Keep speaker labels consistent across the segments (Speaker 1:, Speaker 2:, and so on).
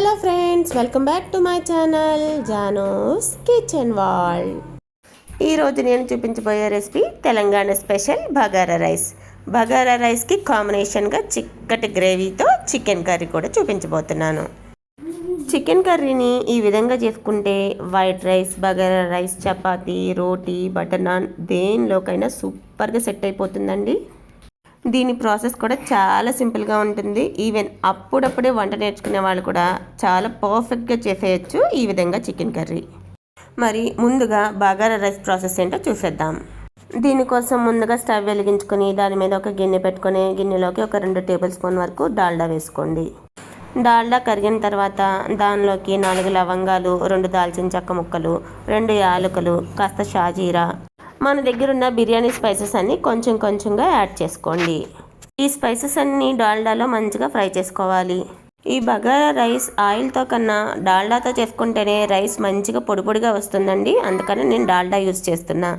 Speaker 1: Hello friends welcome back to my channel Jano's kitchen wall ఈరోజు నేను చూపించబోయే recipe Telangana special bagara rice bagara రైస్కి కాంబినేషన్గా చిక్కటి గ్రేవీతో చికెన్ కర్రీ కూడా చూపించబోతున్నాను. చికెన్ కర్రీని ఈ విధంగా చేసుకుంటే white rice bagara rice chapati roti butter naan దేనిలోకైనా సూపర్గా సెట్ అయిపోతుందండి. దీని ప్రాసెస్ కూడా చాలా సింపుల్గా ఉంటుంది. ఈవెన్ అప్పుడప్పుడే వంట నేర్చుకునే వాళ్ళు కూడా చాలా పర్ఫెక్ట్గా చేసేయచ్చు ఈ విధంగా చికెన్ కర్రీ. మరి ముందుగా బగారా రైస్ ప్రాసెస్ ఏంటో చూసేద్దాం. దీనికోసం ముందుగా స్టవ్ వెలిగించుకొని దాని మీద ఒక గిన్నె పెట్టుకొని గిన్నెలోకి ఒక రెండు టేబుల్ స్పూన్ వరకు డాల్డా వేసుకోండి. డాల్డా కరిగిన తర్వాత దానిలోకి నాలుగు లవంగాలు రెండు దాల్చిన చెక్క ముక్కలు రెండు యాలకులు కాస్త షాజీరా మన దగ్గర ఉన్న బిర్యానీ స్పైసెస్ అన్నీ కొంచెం కొంచెంగా యాడ్ చేసుకోండి. ఈ స్పైసెస్ అన్నీ డాల్డాలో మంచిగా ఫ్రై చేసుకోవాలి. ఈ బగారా రైస్ ఆయిల్తో కన్నా డాల్డాతో చేసుకుంటేనే రైస్ మంచిగా పొడి పొడిగా వస్తుందండి. అందుకని నేను డాల్డా యూజ్ చేస్తున్నా.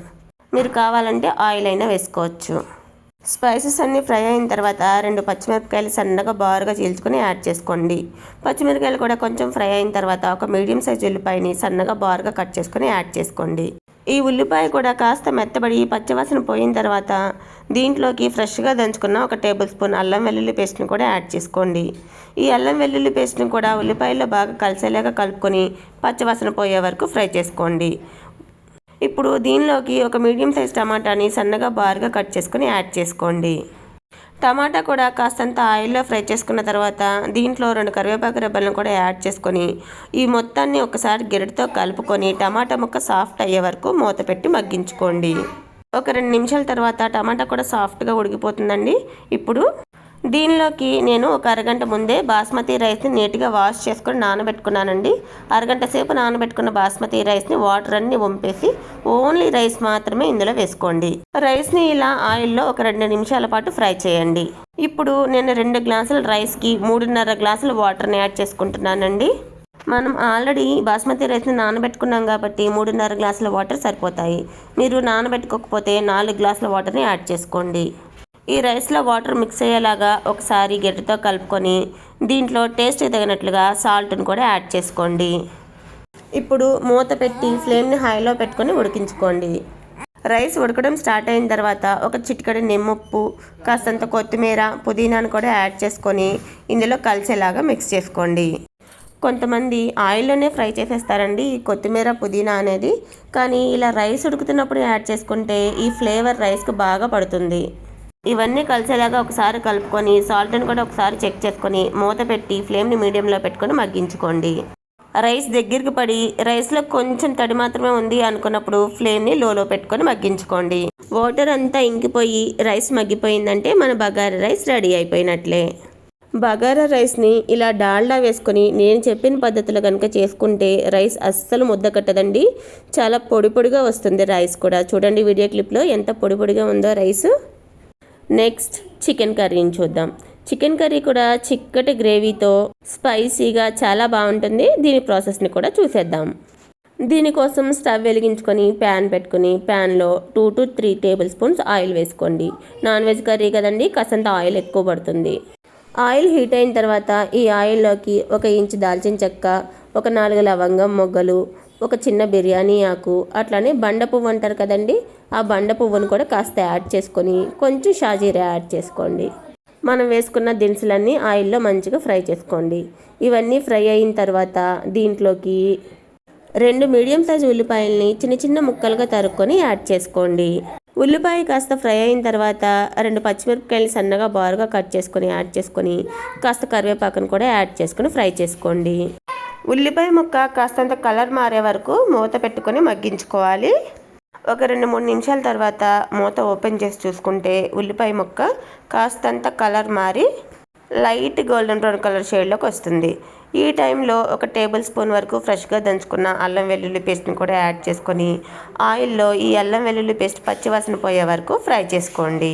Speaker 1: మీరు కావాలంటే ఆయిల్ అయినా వేసుకోవచ్చు. స్పైసెస్ అన్నీ ఫ్రై అయిన తర్వాత రెండు పచ్చిమిరపకాయలు సన్నగా బారుగా చీల్చుకొని యాడ్ చేసుకోండి. పచ్చిమిరపకాయలు కూడా కొంచెం ఫ్రై అయిన తర్వాత ఒక మీడియం సైజ్ ఉల్లిపాయని సన్నగా బారుగా కట్ చేసుకొని యాడ్ చేసుకోండి. ఈ ఉల్లిపాయ కూడా కాస్త మెత్తబడి పచ్చవాసన పోయిన తర్వాత దీంట్లోకి ఫ్రెష్గా దంచుకున్న ఒక టేబుల్ స్పూన్ అల్లం వెల్లుల్లి పేస్ట్ని కూడా యాడ్ చేసుకోండి. ఈ అల్లం వెల్లుల్లి పేస్ట్ని కూడా ఉల్లిపాయల్లో బాగా కలిసేలాగా కలుపుకొని పచ్చవాసన పోయే వరకు ఫ్రై చేసుకోండి. ఇప్పుడు దీనిలోకి ఒక మీడియం సైజ్ టమాటాని సన్నగా బారుగా కట్ చేసుకొని యాడ్ చేసుకోండి. టమాటా కూడా కాస్తంత ఆయిల్లో ఫ్రై చేసుకున్న తర్వాత దీంట్లో రెండు కరివేపాకు రెబ్బలను కూడా యాడ్ చేసుకొని ఈ మొత్తాన్ని ఒకసారి గిరటితో కలుపుకొని టమాటా ముక్క సాఫ్ట్ అయ్యే వరకు మూత పెట్టి మగ్గించుకోండి. ఒక రెండు నిమిషాల తర్వాత టమాటా కూడా సాఫ్ట్గా ఉడికిపోతుందండి. ఇప్పుడు దీనిలోకి నేను ఒక అరగంట ముందే బాస్మతి రైస్ని నీట్గా వాష్ చేసుకొని నానబెట్టుకున్నానండి. అరగంట సేపు నానబెట్టుకున్న బాస్మతి రైస్ని వాటర్ అన్ని వంపేసి ఓన్లీ రైస్ మాత్రమే ఇందులో వేసుకోండి. రైస్ని ఇలా ఆయిల్లో ఒక రెండు నిమిషాల పాటు ఫ్రై చేయండి. ఇప్పుడు నేను రెండు గ్లాసుల రైస్కి మూడున్నర గ్లాసుల వాటర్ని యాడ్ చేసుకుంటున్నానండి. మనం ఆల్రెడీ బాస్మతి రైస్ని నానబెట్టుకున్నాం కాబట్టి మూడున్నర గ్లాసుల వాటర్ సరిపోతాయి. మీరు నానబెట్టుకోకపోతే నాలుగు గ్లాసుల వాటర్ని యాడ్ చేసుకోండి. ఈ రైస్లో వాటర్ మిక్స్ అయ్యేలాగా ఒకసారి గెడ్డతో కలుపుకొని దీంట్లో టేస్ట్ తగినట్లుగా సాల్ట్ని కూడా యాడ్ చేసుకోండి. ఇప్పుడు మూత పెట్టి ఫ్లేమ్ని హైలో పెట్టుకొని ఉడికించుకోండి. రైస్ ఉడకడం స్టార్ట్ అయిన తర్వాత ఒక చిటికడి నిమ్మప్పు కాస్తంత కొత్తిమీర పుదీనాను కూడా యాడ్ చేసుకొని ఇందులో కలిసేలాగా మిక్స్ చేసుకోండి. కొంతమంది ఆయిల్లోనే ఫ్రై చేసేస్తారండి ఈ కొత్తిమీర పుదీనా అనేది. కానీ ఇలా రైస్ ఉడుకుతున్నప్పుడు యాడ్ చేసుకుంటే ఈ ఫ్లేవర్ రైస్కి బాగా పడుతుంది. ఇవన్నీ కలిసేలాగా ఒకసారి కలుపుకొని సాల్ట్ని కూడా ఒకసారి చెక్ చేసుకొని మూత పెట్టి ఫ్లేమ్ని మీడియంలో పెట్టుకొని మగ్గించుకోండి. రైస్ దగ్గరికి పడి రైస్లో కొంచెం తడి మాత్రమే ఉంది అనుకున్నప్పుడు ఫ్లేమ్ని లోలో పెట్టుకొని మగ్గించుకోండి. వాటర్ అంతా ఇంకిపోయి రైస్ మగ్గిపోయిందంటే మన బగారా రైస్ రెడీ అయిపోయినట్లే. బగారా రైస్ని ఇలా డాల్డా వేసుకొని నేను చెప్పిన పద్ధతిలో కనుక చేసుకుంటే రైస్ అస్సలు ముద్ద కట్టదండి. చాలా పొడి పొడిగా వస్తుంది రైస్ కూడా. చూడండి వీడియో క్లిప్లో ఎంత పొడి పొడిగా ఉందో రైస్. నెక్స్ట్ చికెన్ కర్రీని చూద్దాం. చికెన్ కర్రీ కూడా చిక్కటి గ్రేవీతో స్పైసీగా చాలా బాగుంటుంది. దీని ప్రాసెస్ని కూడా చూసేద్దాం. దీనికోసం స్టవ్ వెలిగించుకొని ప్యాన్ పెట్టుకుని ప్యాన్లో two to three tablespoons oil వేసుకోండి. నాన్ వెజ్ కర్రీ కదండి కాసంత ఆయిల్ ఎక్కువ పడుతుంది. ఆయిల్ హీట్ అయిన తర్వాత ఈ ఆయిల్లోకి ఒక ఇంచు దాల్చిన చెక్క ఒక నాలుగు లవంగం మొగ్గలు ఒక చిన్న బిర్యానీ ఆకు అట్లానే బండ పువ్వు అంటారు కదండి ఆ బండ పువ్వును కూడా కాస్త యాడ్ చేసుకొని కొంచెం షాజీరా యాడ్ చేసుకోండి. మనం వేసుకున్న దినుసులన్నీ ఆయిల్లో మంచిగా ఫ్రై చేసుకోండి. ఇవన్నీ ఫ్రై అయిన తర్వాత దీంట్లోకి రెండు మీడియం సైజ్ ఉల్లిపాయల్ని చిన్న చిన్న ముక్కలుగా తరుక్కొని యాడ్ చేసుకోండి. ఉల్లిపాయ కాస్త ఫ్రై అయిన తర్వాత రెండు పచ్చిమిరపకాయలు సన్నగా బారుగా కట్ చేసుకొని యాడ్ చేసుకొని కాస్త కరివేపాకును కూడా యాడ్ చేసుకొని ఫ్రై చేసుకోండి. ఉల్లిపాయ ముక్క కాస్తంత కలర్ మారే వరకు మూత పెట్టుకొని మగ్గించుకోవాలి. ఒక రెండు మూడు నిమిషాల తర్వాత మూత ఓపెన్ చేసి చూసుకుంటే ఉల్లిపాయ ముక్క కాస్తంత కలర్ మారి లైట్ గోల్డెన్ బ్రౌన్ కలర్ షేడ్లోకి వస్తుంది. ఈ టైంలో ఒక టేబుల్ స్పూన్ వరకు ఫ్రెష్గా దంచుకున్న అల్లం వెల్లుల్లి పేస్ట్ని కూడా యాడ్ చేసుకొని ఆయిల్లో ఈ అల్లం వెల్లుల్లి పేస్ట్ పచ్చివాసన పోయే వరకు ఫ్రై చేసుకోండి.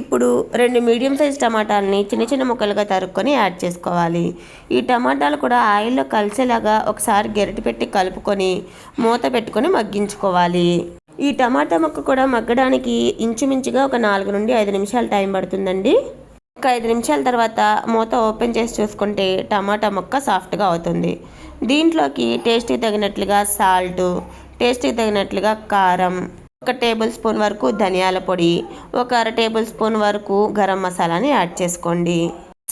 Speaker 1: ఇప్పుడు రెండు మీడియం సైజ్ టమాటాలని చిన్న చిన్న ముక్కలుగా తరుక్కొని యాడ్ చేసుకోవాలి. ఈ టమాటాలు కూడా ఆయిల్లో కలిసేలాగా ఒకసారి గెరటి పెట్టి కలుపుకొని మూత పెట్టుకొని మగ్గించుకోవాలి. ఈ టమాటా ముక్క కూడా మగ్గడానికి ఇంచుమించుగా ఒక నాలుగు నుండి ఐదు నిమిషాలు టైం పడుతుందండి. ఒక ఐదు నిమిషాల తర్వాత మూత ఓపెన్ చేసి చూసుకుంటే టమాటా ముక్క సాఫ్ట్గా అవుతుంది. దీంట్లోకి టేస్ట్కి తగినట్లుగా సాల్ట్ టేస్ట్కి తగినట్లుగా కారం ఒక టేబుల్ స్పూన్ వరకు ధనియాల పొడి ఒక అర టేబుల్ స్పూన్ వరకు గరం మసాలాని యాడ్ చేసుకోండి.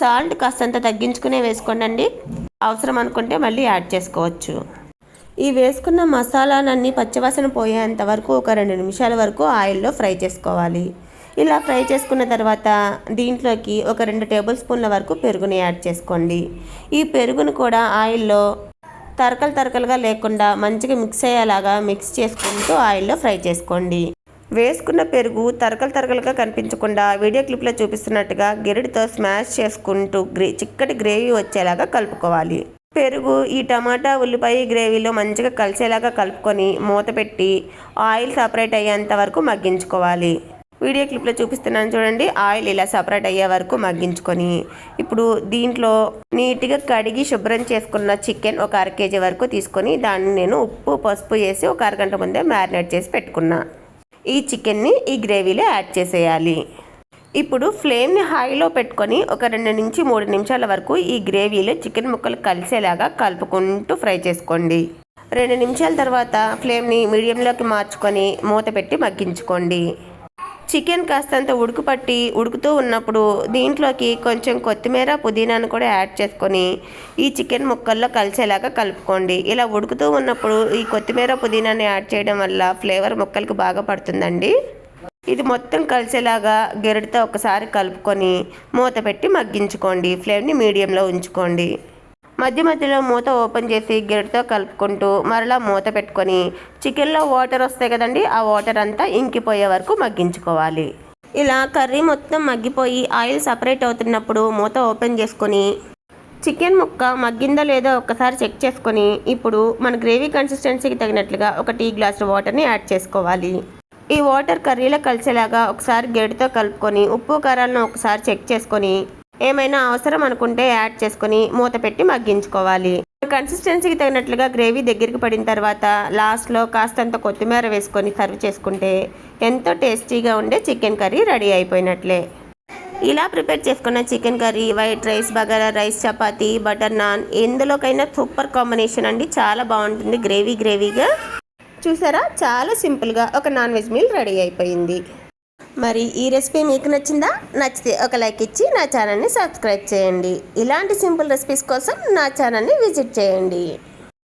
Speaker 1: సాల్ట్ కాస్తంత తగ్గించుకునే వేసుకోండి అవసరం అనుకుంటే మళ్ళీ యాడ్ చేసుకోవచ్చు. ఈ వేసుకున్న మసాలాలన్నీ పచ్చివాసన పోయేంత వరకు ఒక రెండు నిమిషాల వరకు ఆయిల్లో ఫ్రై చేసుకోవాలి. ఇలా ఫ్రై చేసుకున్న తర్వాత దీంట్లోకి ఒక రెండు టేబుల్ స్పూన్ల వరకు పెరుగుని యాడ్ చేసుకోండి. ఈ పెరుగును కూడా ఆయిల్లో తరకలు తరకలుగా లేకుండా మంచిగా మిక్స్ అయ్యేలాగా మిక్స్ చేసుకుంటూ ఆయిల్లో ఫ్రై చేసుకోండి. వేసుకున్న పెరుగు తరకలు తరకలుగా కనిపించకుండా వీడియో క్లిప్లో చూపిస్తున్నట్టుగా గిరిడితో స్మాష్ చేసుకుంటూ గ్రే చిక్కటి గ్రేవీ వచ్చేలాగా కలుపుకోవాలి. పెరుగు ఈ టమాటా ఉల్లిపాయ గ్రేవీలో మంచిగా కలిసేలాగా కలుపుకొని మూత పెట్టి ఆయిల్ సపరేట్ అయ్యేంత వరకు మగ్గించుకోవాలి. వీడియో క్లిప్లో చూపిస్తున్నాను చూడండి. ఆయిల్ ఇలా సపరేట్ అయ్యే వరకు మగ్గించుకొని ఇప్పుడు దీంట్లో నీట్గా కడిగి శుభ్రం చేసుకున్న చికెన్ ఒక అర కేజీ వరకు తీసుకొని దాన్ని నేను ఉప్పు పసుపు వేసి ఒక అరగంట ముందే మ్యారినేట్ చేసి పెట్టుకున్నా. ఈ చికెన్ని ఈ గ్రేవీలో యాడ్ చేసేయాలి. ఇప్పుడు ఫ్లేమ్ని హైలో పెట్టుకొని ఒక రెండు నుంచి మూడు నిమిషాల వరకు ఈ గ్రేవీలో చికెన్ ముక్కలు కలిసేలాగా కలుపుకుంటూ ఫ్రై చేసుకోండి. రెండు నిమిషాల తర్వాత ఫ్లేమ్ని మీడియంలోకి మార్చుకొని మూత పెట్టి మగ్గించుకోండి. చికెన్ కాస్తంత ఉడుకుపట్టి ఉడుకుతూ ఉన్నప్పుడు దీంట్లోకి కొంచెం కొత్తిమీర పుదీనాను కూడా యాడ్ చేసుకొని ఈ చికెన్ ముక్కల్లో కలిసేలాగా కలుపుకోండి. ఇలా ఉడుకుతూ ఉన్నప్పుడు ఈ కొత్తిమీర పుదీనాని యాడ్ చేయడం వల్ల ఫ్లేవర్ ముక్కలకు బాగా పడుతుందండి. ఇది మొత్తం కలిసేలాగా గెరటితో ఒకసారి కలుపుకొని మూత పెట్టి మగ్గించుకోండి. ఫ్లేమ్ని మీడియంలో ఉంచుకోండి. మధ్య మధ్యలో మూత ఓపెన్ చేసి గెరటితో కలుపుకుంటూ మరలా మూత పెట్టుకొని చికెన్లో వాటర్ వస్తాయి కదండి ఆ వాటర్ అంతా ఇంకిపోయే వరకు మగ్గించుకోవాలి. ఇలా కర్రీ మొత్తం మగ్గిపోయి ఆయిల్ సపరేట్ అవుతున్నప్పుడు మూత ఓపెన్ చేసుకొని చికెన్ ముక్క మగ్గిందో లేదో ఒక్కసారి చెక్ చేసుకొని ఇప్పుడు మన గ్రేవీ కన్సిస్టెన్సీకి తగినట్లుగా ఒక టీ గ్లాస్ వాటర్ని యాడ్ చేసుకోవాలి. ఈ వాటర్ కర్రీలో కలిసేలాగా ఒకసారి గెడితో కలుపుకొని ఉప్పు కారాలను ఒకసారి చెక్ చేసుకొని ఏమైనా అవసరం అనుకుంటే యాడ్ చేసుకొని మూత పెట్టి మగ్గించుకోవాలి. కన్సిస్టెన్సీకి తగినట్లుగా గ్రేవీ దగ్గరికి పడిన తర్వాత లాస్ట్లో కాస్తంత కొత్తిమీర వేసుకొని సర్వ్ చేసుకుంటే ఎంతో టేస్టీగా ఉండే చికెన్ కర్రీ రెడీ అయిపోయినట్లే. ఇలా ప్రిపేర్ చేసుకున్న chicken curry white rice bagara rice chapati butter naan ఎందులోకైనా super combination అండి. చాలా బాగుంటుంది గ్రేవీ గ్రేవీగా. చూసారా? చాలా సింపుల్గా ఒక నాన్ వెజ్ మీల్ రెడీ అయిపోయింది. మరి ఈ రెసిపీ మీకు నచ్చిందా? నచ్చితే ఒక లైక్ ఇచ్చి నా ఛానల్ని సబ్స్క్రైబ్ చేయండి. ఇలాంటి సింపుల్ రెసిపీస్ కోసం నా ఛానల్ని విజిట్ చేయండి.